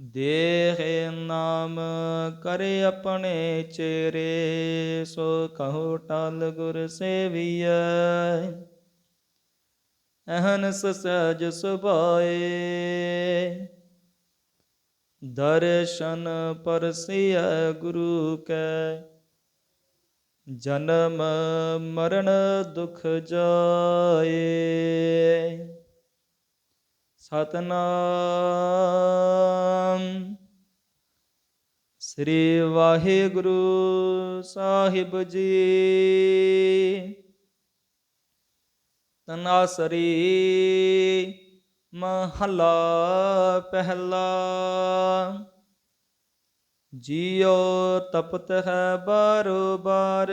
ਦੇਹ ਨਾਮ ਕਰੇ ਆਪਣੇ ਚੇਰੇ ਸੋ ਕਹੋ ਟਲ ਗੁਰ ਸੇਵੀਐ। ਅਹਨਸ ਸਹਿਜ ਸੁਭਾਏ, ਦਰਸ਼ਨ ਪਰਸਿਐ ਗੁਰੂ ਕੈ। ਜਨਮ ਮਰਨ ਦੁਖ ਜਾਏ। ਸਤਨਾਮ। ਸ੍ਰੀ ਵਾਹਿਗੁਰੂ ਸਾਹਿਬ ਜੀ। ਤਨਾਸਰੀ ਮਹਲਾ ਪਹਿਲਾ। ਜੀਉ ਤਪਤ ਹੈ ਬਾਰੋ ਬਾਰ।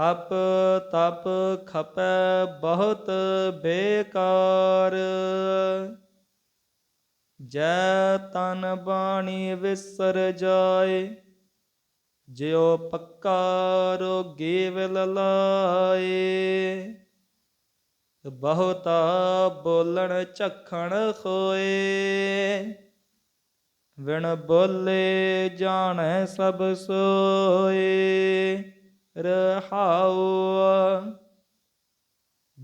ਤਪ ਤਪ ਖਪੈ ਬਹੁਤ ਬੇਕਾਰ। ਜੈ ਤਨ ਬਾਣੀ ਵਿਸਰ ਜਾਏ, ਜਿਉ ਪੱਕਾ ਰੋਗੀ ਵਿਲ ਲਾਏ। ਬਹੁਤਾ ਬੋਲਣ ਝਖਣ ਹੋਏ ਵਿਣ ਬੋਲੇ ਜਾਣੈ ਸਭ ਸੋਏ। ਰਹਾਉ।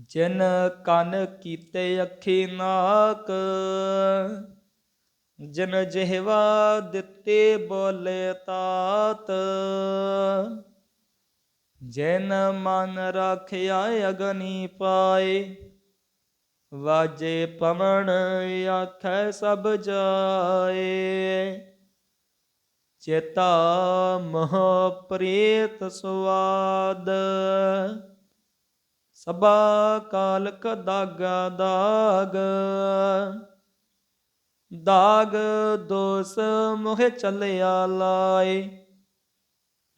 ਜਨ ਕਨ ਕੀਤੇ ਅੱਖੀ ਨਾਕ, ਜਨ ਜਿਹਵਾ ਦਿੱਤੇ ਬੋਲੇ ਤਾਤ, ਜਿਨ ਮਨ ਰਾਖਿਆ ਅਗਨੀ ਪਾਏ, ਵਾਜੇ ਪਵਨ ਆਖੈ ਸਭ ਜਾਏ। ਚੇਤਾ ਮਹ ਪ੍ਰੇਤ ਸੁਆਦ ਸਭਾ ਕਾਲਕ ਦਾਗਾ ਦਾਗ। ਦਾਗ ਦੋਸ ਮੋਹ ਚੱਲਿਆ ਲਾਏ।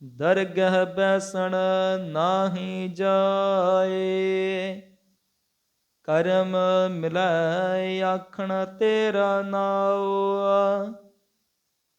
ਦਰਗਹ ਬੈਸਣ ਨਾਹੀ ਜਾਏ। ਕਰਮ ਮਿਲੈ ਆਖਣ ਤੇਰਾ ਨਾਉ